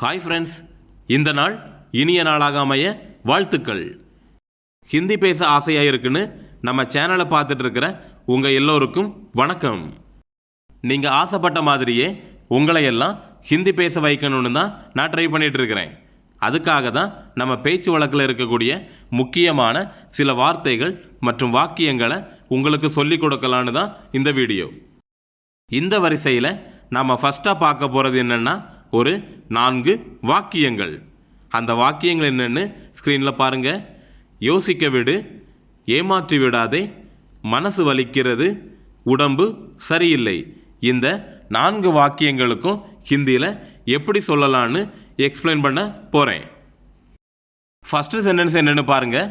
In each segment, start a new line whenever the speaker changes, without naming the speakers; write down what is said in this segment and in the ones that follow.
Hi friends இந்த நாள் இனிய நாளாக அமைய வாழ்த்துக்கள். ஹிந்தி பேச ஆசையாக இருக்குன்னு நம்ம சேனலை பார்த்துட்டு இருக்கிற உங்கள் எல்லோருக்கும் வணக்கம். நீங்கள் ஆசைப்பட்ட மாதிரியே உங்களை எல்லாம் ஹிந்தி பேச வைக்கணும்னு தான் நான் ட்ரை பண்ணிகிட்டு இருக்கிறேன் அதுக்காக தான் நம்ம பேச்சு வழக்கில் இருக்கக்கூடிய முக்கியமான சில வார்த்தைகள் மற்றும் வாக்கியங்களை உங்களுக்கு சொல்லிக் கொடுக்கலான்னு தான் இந்த வீடியோ. இந்த வரிசையில் நாம் ஃபஸ்ட்டாக பார்க்க போகிறது என்னென்னா ஒரு நான்கு வாக்கியங்கள். அந்த வாக்கியங்கள் என்னென்னு ஸ்க்ரீனில் பாருங்கள் யோசிக்க விடு ஏமாற்றி விடாதே மனசு வலிக்கிறது உடம்பு சரியில்லை. இந்த நான்கு வாக்கியங்களுக்கும் ஹிந்தியில் எப்படி சொல்லலான்னு எக்ஸ்பிளைன் பண்ண போகிறேன் ஃபஸ்ட்டு சென்டென்ஸ் என்னென்னு பாருங்கள்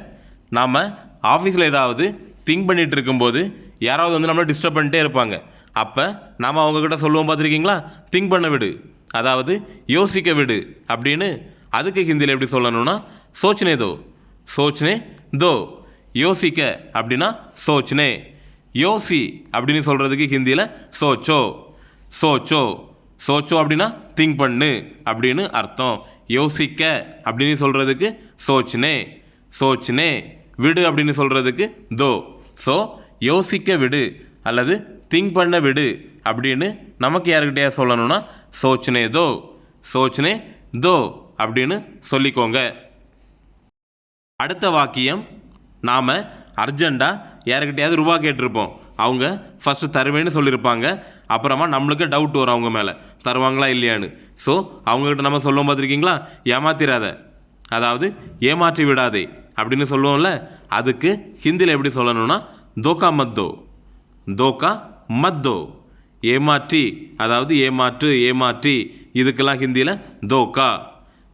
நாம் ஆஃபீஸில் ஏதாவது திங்க் பண்ணிகிட்டு இருக்கும்போது யாராவது வந்து நம்மளை டிஸ்டர்ப் பண்ணிட்டே இருப்பாங்க. அப்போ நாம் அவங்கக்கிட்ட சொல்லுவோம் பார்த்துருக்கீங்களா? திங்க் பண்ண விடு. அதாவது யோசிக்க விடு. அப்படின்னு அதுக்கு ஹிந்தியில் எப்படி சொல்லணும்னா சோச்னே தோ. சோச்னே தோ. யோசிக்க. அப்படின்னா சோச்னே யோசி அப்படின்னு சொல்கிறதுக்கு ஹிந்தியில் சோச்சோ. சோச்சோ. சோச்சோ அப்படின்னா திங்க் பண்ணு. அப்படின்னு அர்த்தம். யோசிக்க அப்படின்னு சொல்கிறதுக்கு சோச்னே சோச்னே விடு அப்படின்னு சொல்கிறதுக்கு தோ. ஸோ யோசிக்க விடு. அல்லது திங்க் பண்ண விடு அப்படின்னு நமக்கு யாருக்கிட்டே சொல்லணும்னா சோச்சனே தோ சோச்சனே தோ அப்படின்னு சொல்லிக்கோங்க. அடுத்த வாக்கியம் நாம் அர்ஜெண்ட்டாக யாருக்கிட்டையாவது ரூபா கேட்டிருப்போம். அவங்க ஃபஸ்ட்டு தருவேன்னு சொல்லியிருப்பாங்க. அப்புறமா நம்மளுக்கு டவுட் வரும் அவங்க மேலே. தருவாங்களா இல்லையான்னு. ஸோ அவங்கக்கிட்ட நம்ம சொல்லுவோம் பார்த்துருக்கீங்களா? ஏமாத்திராத. அதாவது ஏமாற்றி விடாதே அப்படின்னு சொல்லுவோம்ல அதுக்கு ஹிந்தியில் எப்படி சொல்லணும்னா தோக்கா மத்தோ. தோக்கா மத்தோ ஏமாற்றி அதாவது ஏமாற்று ஏமாற்றி இதுக்கெல்லாம் ஹிந்தியில் தோக்கா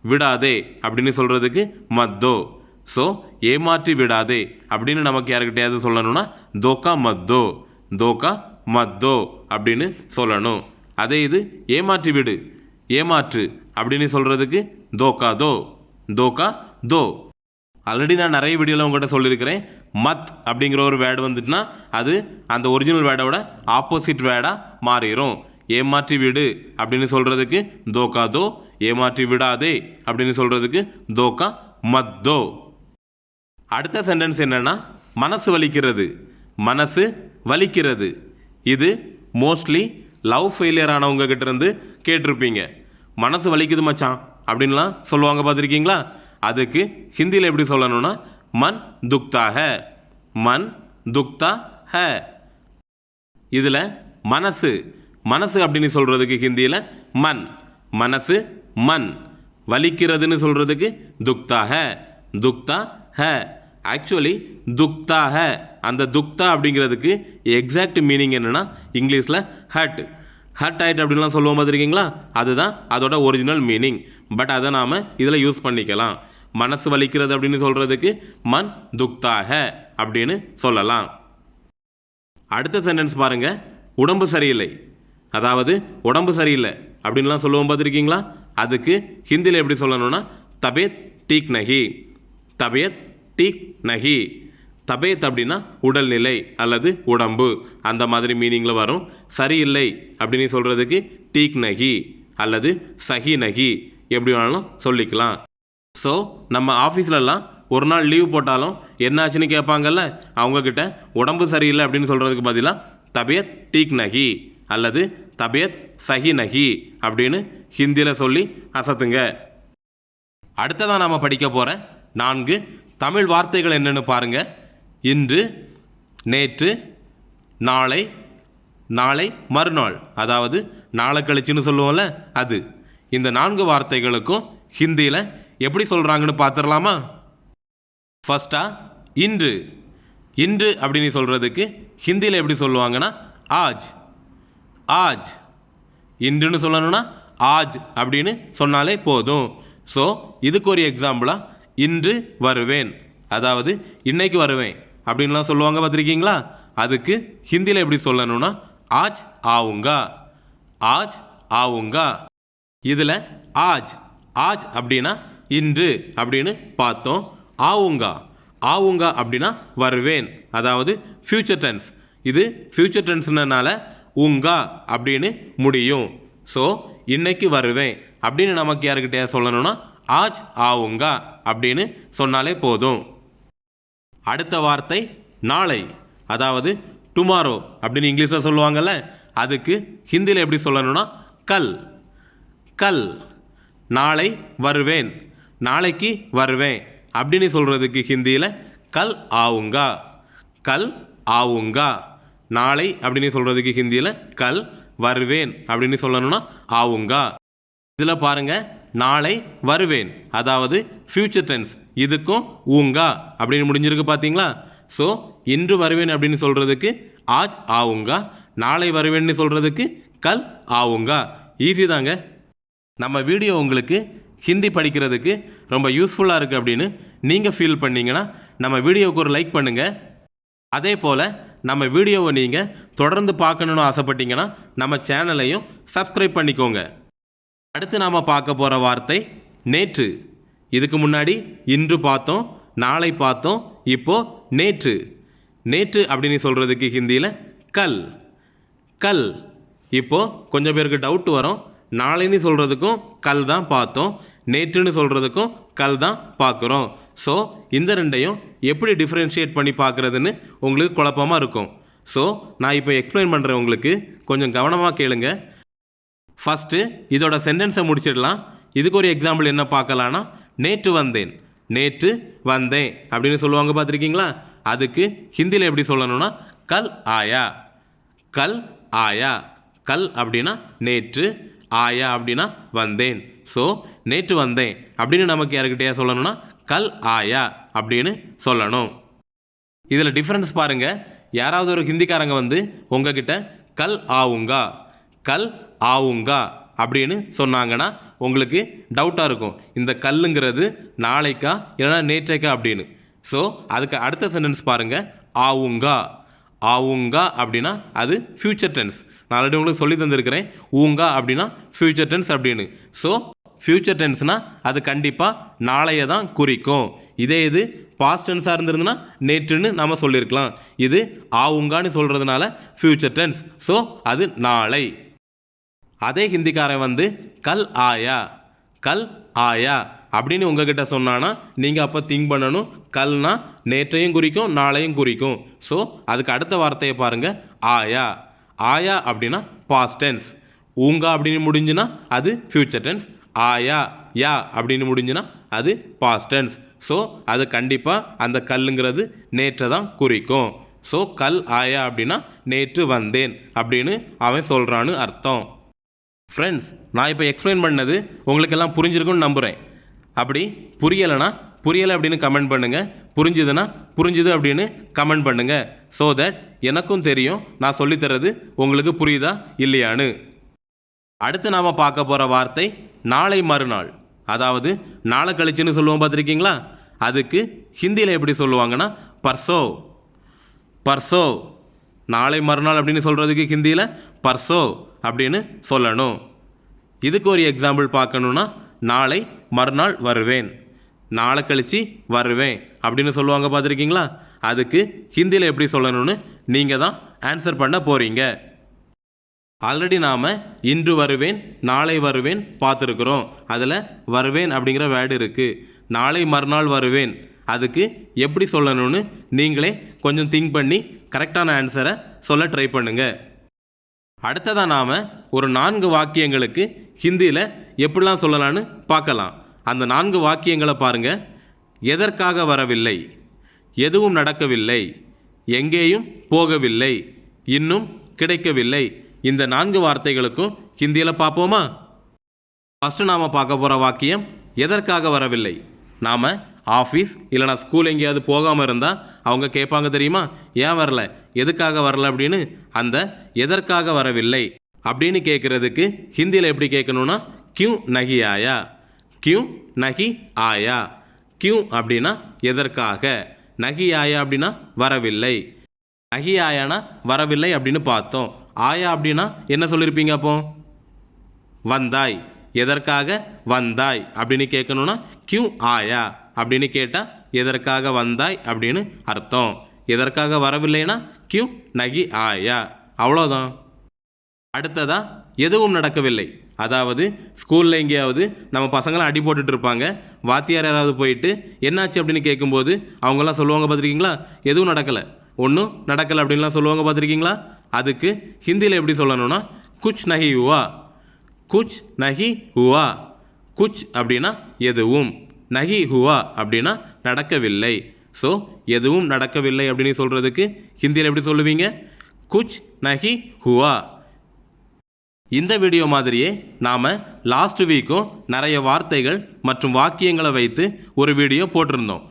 விடாதே அப்படின்னு சொல்கிறதுக்கு மத்தோ. ஸோ ஏமாற்றி விடாதே அப்படின்னு நமக்கு யாருக்கிட்டையாவது சொல்லணும்னா தோக்கா மத்தோ தோக்கா மத்தோ அப்படின்னு சொல்லணும். அதே இது ஏமாற்றி விடு ஏமாற்று அப்படின்னு சொல்கிறதுக்கு தோக்கா தோ தோக்கா தோ. ஆல்ரெடி நான் நிறைய வீடியோவில் உங்கள்கிட்ட சொல்லியிருக்கிறேன். மத் அப்படிங்கிற ஒரு வேர்டு வந்துட்டுனா அது அந்த ஒரிஜினல் வேர்டோட ஆப்போசிட் வேர்டாக மாறிடும் ஏமாற்றி விடு அப்படின்னு சொல்கிறதுக்கு தோக்கா தோ ஏமாற்றி விடாதே அப்படின்னு சொல்கிறதுக்கு தோக்கா மத்தோ அடுத்த சென்டென்ஸ் என்னென்னா மனசு வலிக்கிறது. மனசு வலிக்கிறது. இது மோஸ்ட்லி லவ் ஃபெயிலியர் ஆனவங்க கிட்டேருந்து கேட்டிருப்பீங்க. மனசு வலிக்குது மச்சான் அப்படின்லாம் சொல்லுவாங்க பார்த்துருக்கீங்களா? அதுக்கு ஹிந்தியில் எப்படி சொல்லணும்னா மன் துக்தா ஹ மன் துக்தா ஹ. இதில் மனசு. மனசு அப்படின்னு சொல்கிறதுக்கு ஹிந்தியில் மன். மனசு மன். வலிக்கிறதுன்னு சொல்கிறதுக்கு துக்தா ஹ. துக்தா ஹ. ஆக்சுவலி துக்தா ஹ. அந்த துக்தா அப்படிங்கிறதுக்கு எக்ஸாக்ட் மீனிங் என்னென்னா இங்கிலீஷில் ஹட் ஹர்ட் ஆயிட் அப்படின்லாம் சொல்லுவோம் பார்த்துருக்கீங்களா? அதுதான் அதோட ஒரிஜினல் மீனிங் பட் அதை நாம் இதில் யூஸ் பண்ணிக்கலாம். மனசு வலிக்கிறது அப்படின்னு சொல்கிறதுக்கு மன் துக்தாக அப்படின்னு சொல்லலாம். அடுத்த சென்டென்ஸ் பாருங்கள் உடம்பு சரியில்லை. அதாவது உடம்பு சரியில்லை அப்படின்லாம் சொல்லுவோம் பார்த்துருக்கீங்களா? அதுக்கு ஹிந்தியில் எப்படி சொல்லணும்னா தபேத் டீக் நகி தபேத் டீக் நகி தபேத் அப்படின்னா உடல்நிலை அல்லது உடம்பு. அந்த மாதிரி மீனிங்கில் வரும். சரியில்லை அப்படின்னு சொல்கிறதுக்கு டீக் நகி அல்லது சஹி நகி எப்படி வேணாலும் சொல்லிக்கலாம். ஸோ நம்ம ஆஃபீஸ்லலாம் ஒரு நாள் லீவ் போட்டாலும் என்னாச்சுன்னு கேட்பாங்கல்ல? அவங்கக்கிட்ட உடம்பு சரியில்லை அப்படின்னு சொல்கிறதுக்கு பதிலாக தபியத் டீக் நகி அல்லது தபியத் சஹி நகி அப்படின்னு ஹிந்தியில் சொல்லி அசத்துங்க. அடுத்ததாக நாம் படிக்க போகிற நான்கு தமிழ் வார்த்தைகள் என்னென்னு பாருங்கள் இன்று நேற்று நாளை நாளை மறுநாள். அதாவது நாளை கழிச்சுன்னு சொல்லுவோம்ல அது. இந்த நான்கு வார்த்தைகளுக்கும் ஹிந்தியில் எப்படி சொல்கிறாங்கன்னு பார்த்துடலாமா? ஃபஸ்ட்டா இன்று. இன்று அப்படின்னு சொல்கிறதுக்கு ஹிந்தியில் எப்படி சொல்லுவாங்கன்னா ஆஜ். ஆஜ். இன்றுன்னு சொல்லணும்னா ஆஜ் அப்படின்னு சொன்னாலே போதும். ஸோ இதுக்கு ஒரு எக்ஸாம்பிளாக இன்று வருவேன். அதாவது இன்னைக்கு வருவேன். அப்படின்லாம் சொல்லுவாங்க பார்த்துருக்கீங்களா? அதுக்கு ஹிந்தியில் எப்படி சொல்லணும்னா ஆஜ் ஆவுங்கா. ஆஜ் ஆவுங்கா. இதில் ஆஜ் ஆஜ் அப்படின்னா இன்று அப்படின்னு பார்த்தோம். ஆவுங்கா. ஆவுங்கா அப்படின்னா வருவேன். அதாவது ஃப்யூச்சர் டென்ஸ் இது ஃப்யூச்சர் டென்ஸ்னால உங்கா அப்படின்னு முடியும். ஸோ இன்னைக்கு வருவேன். அப்படின்னு நமக்கு யாருக்கிட்டே சொல்லணும்னா ஆஜ் ஆவுங்கா அப்படின்னு சொன்னாலே போதும். அடுத்த வார்த்தை நாளை. அதாவது டுமாரோ அப்படின்னு இங்கிலீஷில் சொல்லுவாங்கள்ல அதுக்கு ஹிந்தியில் எப்படி சொல்லணும்னா கல். கல். நாளை வருவேன். நாளைக்கு வருவேன். அப்படின்னு சொல்கிறதுக்கு ஹிந்தியில் கல் ஆவுங்கா. கல் ஆவுங்கா. நாளை அப்படின்னு சொல்கிறதுக்கு ஹிந்தியில் கல் வருவேன் அப்படின்னு சொல்லணும்னா ஆவுங்கா. இதில் பாருங்க நாளை வருவேன். அதாவது ஃப்யூச்சர் டென்ஸ் இதுக்கும் ஊங்கா அப்படின்னு முடிஞ்சிருக்கு பார்த்தீங்களா ஸோ இன்று வருவேன் அப்படின்னு சொல்கிறதுக்கு ஆஜ் ஆவுங்கா. நாளை வருவேன்னு சொல்கிறதுக்கு கல் ஆவுங்கா. ஈஸி தாங்க. நம்ம வீடியோ உங்களுக்கு ஹிந்தி படிக்கிறதுக்கு ரொம்ப யூஸ்ஃபுல்லாக இருக்குது அப்படின்னு நீங்கள் ஃபீல் பண்ணிங்கன்னா நம்ம வீடியோவுக்கு ஒரு லைக் பண்ணுங்கள் அதே போல் நம்ம வீடியோவை நீங்கள் தொடர்ந்து பார்க்கணுன்னு ஆசைப்பட்டீங்கன்னா நம்ம சேனலையும் சப்ஸ்கிரைப் பண்ணிக்கோங்க. அடுத்து நாம் பார்க்க போகிற வார்த்தை நேற்று. இதுக்கு முன்னாடி இன்று பார்த்தோம் நாளை பார்த்தோம் இப்போ நேற்று. நேற்று அப்படின்னு சொல்கிறதுக்கு ஹிந்தியில் கல். கல். இப்போது கொஞ்சம் பேருக்கு டவுட் வரும். நாளைன்னு சொல்கிறதுக்கும் கல் தான் பார்த்தோம். நேற்றுன்னு சொல்கிறதுக்கும் கல் தான் பார்க்குறோம். ஸோ இந்த ரெண்டையும் எப்படி டிஃப்ரென்ஷியேட் பண்ணி பார்க்குறதுன்னு உங்களுக்கு குழப்பமாக இருக்கும். ஸோ நான் இப்போ எக்ஸ்பிளைன் பண்ணுறேன் உங்களுக்கு. கொஞ்சம் கவனமாக கேளுங்க. ஃபஸ்ட்டு இதோட சென்டென்ஸை முடிச்சிடலாம். இதுக்கு ஒரு எக்ஸாம்பிள் என்ன பார்க்கலான்னா நேற்று வந்தேன். நேற்று வந்தேன் அப்படின்னு சொல்லுவாங்க பார்த்துருக்கீங்களா? அதுக்கு ஹிந்தியில் எப்படி சொல்லணும்னா கல் ஆயா. கல் ஆயா. கல் அப்படின்னா நேற்று ஆயா அப்படின்னா வந்தேன். ஸோ நேற்று வந்தேன். அப்படின்னு நமக்கு யாருக்கிட்டேயா சொல்லணும்னா கல் ஆயா அப்படின்னு சொல்லணும். இதில் டிஃப்ரென்ஸ் பாருங்கள் யாராவது ஒரு ஹிந்திக்காரங்க வந்து உங்ககிட்ட கல் ஆவுங்கா? கல் ஆவுங்கா? அப்படின்னு சொன்னாங்கன்னா உங்களுக்கு டவுட்டாக இருக்கும். இந்த கல்லுங்கிறது நாளைக்கா இல்லைன்னா நேற்றைக்கா அப்படின்னு. ஸோ அதுக்கு அடுத்த சென்டென்ஸ் பாருங்க. ஆவுங்கா. ஆவுங்கா அப்படின்னா அது ஃப்யூச்சர் டென்ஸ் நான் ஆல்ரெடி உங்களுக்கு சொல்லி தந்திருக்கிறேன். ஊங்கா அப்படின்னா ஃப்யூச்சர் டென்ஸ் அப்படின்னு. ஸோ ஃப்யூச்சர் டென்ஸ்னால் அது கண்டிப்பாக நாளைய தான் குறிக்கும். இதே இது பாஸ்ட் டென்ஸாக இருந்திருந்துன்னா நேற்றுன்னு நம்ம சொல்லியிருக்கலாம் இது ஆவுங்கான்னு சொல்கிறதுனால ஃப்யூச்சர் டென்ஸ் ஸோ அது நாளை. அதே ஹிந்திக்காரன் வந்து கல் ஆயா கல் ஆயா அப்படின்னு உங்ககிட்ட சொன்னான்னா நீங்கள் அப்போ திங்க் பண்ணணும். கல்னா நேற்றையும் குறிக்கும் நாளையும் குறிக்கும். ஸோ அதுக்கு அடுத்த வார்த்தையை பாருங்கள் ஆயா. ஆயா அப்படின்னா பாஸ்ட் டென்ஸ் ஊங்கா அப்படின்னு முடிஞ்சுன்னா அது ஃப்யூச்சர் டென்ஸ் ஆயா யா அப்படின்னு முடிஞ்சுன்னா அது பாஸ்ட் டென்ஸ் ஸோ அது கண்டிப்பாக அந்த கல்லுங்கிறது நேற்றை தான் குறிக்கும். ஸோ கல் ஆயா அப்படின்னா நேற்று வந்தேன் அப்படின்னு அவன் சொல்கிறான்னு அர்த்தம். ஃப்ரெண்ட்ஸ் நான் இப்போ எக்ஸ்பிளைன் பண்ணது உங்களுக்கெல்லாம் புரிஞ்சிருக்குன்னு நம்புகிறேன் அப்படி புரியலைன்னா புரியலை அப்படின்னு கமெண்ட் பண்ணுங்கள் புரிஞ்சுதுன்னா புரிஞ்சுது அப்படின்னு கமெண்ட் பண்ணுங்கள் ஸோ தட் எனக்கும் தெரியும். நான் சொல்லித்தரது உங்களுக்கு புரியுதா இல்லையான்னு. அடுத்து நாம் பார்க்க போகிற வார்த்தை நாளை மறுநாள். அதாவது நாளை கழிச்சுன்னு சொல்லுவோம் பார்த்துருக்கீங்களா? அதுக்கு ஹிந்தியில் எப்படி சொல்லுவாங்கன்னா பர்சோ. பர்சோ. நாளை மறுநாள் அப்படின்னு சொல்கிறதுக்கு ஹிந்தியில் பர்சோ அப்படின்னு சொல்லணும். இதுக்கு ஒரு எக்ஸாம்பிள் பார்க்கணுன்னா நாளை மறுநாள் வருவேன். நாளை கழிச்சு வருவேன் அப்படின்னு சொல்லுவாங்க பார்த்துருக்கீங்களா? அதுக்கு ஹிந்தியில் எப்படி சொல்லணும்னு நீங்கள் தான் ஆன்சர் பண்ண போகிறீங்க ஆல்ரெடி நாம் இன்று வருவேன் நாளை வருவேன் பார்த்துருக்குறோம். அதில் வருவேன் அப்படிங்கிற வேர்டு இருக்குது நாளை மறுநாள் வருவேன். அதுக்கு எப்படி சொல்லணும்னு நீங்களே கொஞ்சம் திங்க் பண்ணி கரெக்டான ஆன்சரை சொல்ல ட்ரை பண்ணுங்கள் அடுத்ததாக நாம் ஒரு நான்கு வாக்கியங்களுக்கு ஹிந்தியில் எப்படிலாம் சொல்லலான்னு பார்க்கலாம். அந்த நான்கு வாக்கியங்களை பாருங்கள் எதற்காக வரவில்லை? எதுவும் நடக்கவில்லை. எங்கேயும் போகவில்லை. இன்னும் கிடைக்கவில்லை. இந்த நான்கு வார்த்தைகளுக்கும் ஹிந்தியில் பார்ப்போமா? ஃபஸ்ட்டு நாம் பார்க்க போகிற வாக்கியம் எதற்காக வரவில்லை? நாம் ஆஃபீஸ் இல்லைனா ஸ்கூல் எங்கேயாவது போகாமல் இருந்தால் அவங்க கேட்பாங்க தெரியுமா? ஏன் வரல? எதுக்காக வரல அப்படின்னு? அந்த எதற்காக வரவில்லை அப்படின்னு கேட்குறதுக்கு ஹிந்தியில் எப்படி கேட்கணுன்னா கியூ நகி ஆயா கியூ நகி ஆயா. கியூ அப்படின்னா எதற்காக? நகி ஆயா அப்படின்னா வரவில்லை. நகி ஆயானா வரவில்லை அப்படின்னு பார்த்தோம். ஆயா அப்படின்னா என்ன சொல்லியிருப்பீங்க அப்போ? வந்தாய். எதற்காக? வந்தாய் அப்படின்னு கேட்கணும்னா கியூ ஆயா அப்படின்னு கேட்டால் எதற்காக வந்தாய் அப்படின்னு அர்த்தம். எதற்காக வரவில்லைனா கியூ நகி ஆயா. அவ்வளோதான் அடுத்ததாக எதுவும் நடக்கவில்லை. அதாவது ஸ்கூலில் எங்கேயாவது நம்ம பசங்களாம் அடி போட்டுட்டு இருப்பாங்க. வாத்தியார் யாராவது போயிட்டு என்னாச்சு? அப்படின்னு கேட்கும்போது அவங்கெல்லாம் சொல்லுவாங்க பார்த்துருக்கீங்களா? எதுவும் நடக்கலை. ஒன்றும் நடக்கலை அப்படின்லாம் சொல்லுவாங்க பார்த்துருக்கீங்களா? அதுக்கு ஹிந்தியில் எப்படி சொல்லணும்னா குச் நஹி ஹுவா குச் நஹி ஹுவா குச் அப்படின்னா எதுவும். நஹி ஹுவா அப்படின்னா நடக்கவில்லை. ஸோ எதுவும் நடக்கவில்லை அப்படின்னு சொல்கிறதுக்கு ஹிந்தியில் எப்படி சொல்லுவீங்க? குச் நஹி ஹுவா இந்த வீடியோ மாதிரியே நாம் லாஸ்ட் வீக்கும் நிறைய வார்த்தைகள் மற்றும் வாக்கியங்களை வைத்து ஒரு வீடியோ போட்டிருந்தோம்.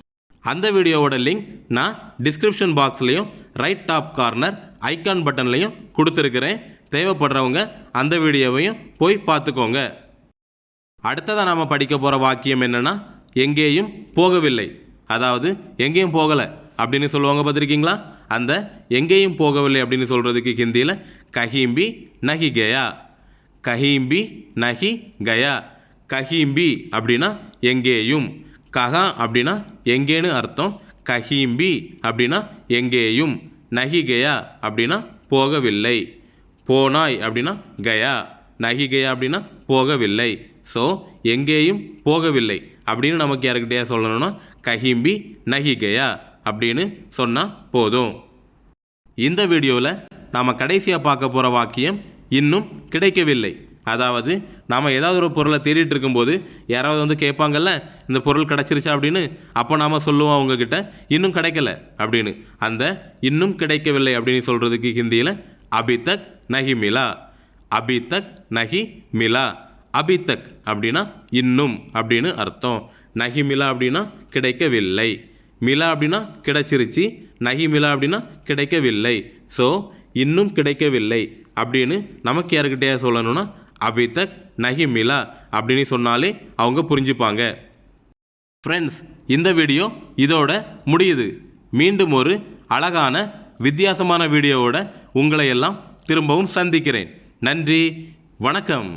அந்த வீடியோவோட லிங்க் நான் டிஸ்கிரிப்ஷன் பாக்ஸ்லேயும் ரைட் டாப் கார்னர் ஐகான் பட்டன்லையும் கொடுத்துருக்கிறேன். தேவைப்படுறவங்க அந்த வீடியோவையும் போய் பார்த்துக்கோங்க. அடுத்ததாக நாம் படிக்க போகிற வாக்கியம் என்னென்னா எங்கேயும் போகவில்லை. அதாவது எங்கேயும் போகலை அப்படின்னு சொல்லுவாங்க பார்த்துருக்கீங்களா? அந்த எங்கேயும் போகவில்லை அப்படின்னு சொல்கிறதுக்கு ஹிந்தியில் கஹிம்பி நஹி கஹீம்பி நஹி கயா. கஹீம்பி அப்படின்னா எங்கேயும். கஹா அப்படின்னா எங்கேன்னு அர்த்தம். கஹீம்பி அப்படின்னா எங்கேயும். நகிகயா அப்படின்னா போகவில்லை. போனாய் அப்படின்னா கயா. நகிகயா அப்படின்னா போகவில்லை. ஸோ எங்கேயும் போகவில்லை அப்படின்னு நமக்கு யாருக்கிட்டே சொல்லணும்னா கஹிம்பி நஹி கயா அப்படின்னு சொன்னால் போதும். இந்த வீடியோவில் நாம் கடைசியாக பார்க்க போகிற வாக்கியம் இன்னும் கிடைக்கவில்லை. அதாவது நாம் ஏதாவது ஒரு பொருளை தேடிட்டு இருக்கும்போது யாராவது வந்து கேட்பாங்கல்ல இந்த பொருள் கிடச்சிருச்சா அப்படின்னு அப்போ நாம் சொல்லுவோம் அவங்கக்கிட்ட இன்னும் கிடைக்கல அப்படின்னு. அந்த இன்னும் கிடைக்கவில்லை அப்படின்னு சொல்கிறதுக்கு ஹிந்தியில் அபிதக் நஹி மிலா அபிதக் நஹி மிலா அபிதக் அப்படின்னா இன்னும் அப்படின்னு அர்த்தம். நஹி மிலா அப்படின்னா கிடைக்கவில்லை மிலா அப்படின்னா கிடைச்சிருச்சு நகி மிலா அப்படின்னா கிடைக்கவில்லை ஸோ இன்னும் கிடைக்கவில்லை அப்படின்னு நமக்கு யாருக்கிட்டே சொல்லணும்னா அபிதக் நஹிமிலா அப்படின்னு சொன்னாலே அவங்க புரிஞ்சுப்பாங்க. ஃப்ரெண்ட்ஸ் இந்த வீடியோ இதோட முடியுது. மீண்டும் ஒரு அழகான வித்தியாசமான வீடியோவோட உங்களை எல்லாம் திரும்பவும் சந்திக்கிறேன். நன்றி வணக்கம்.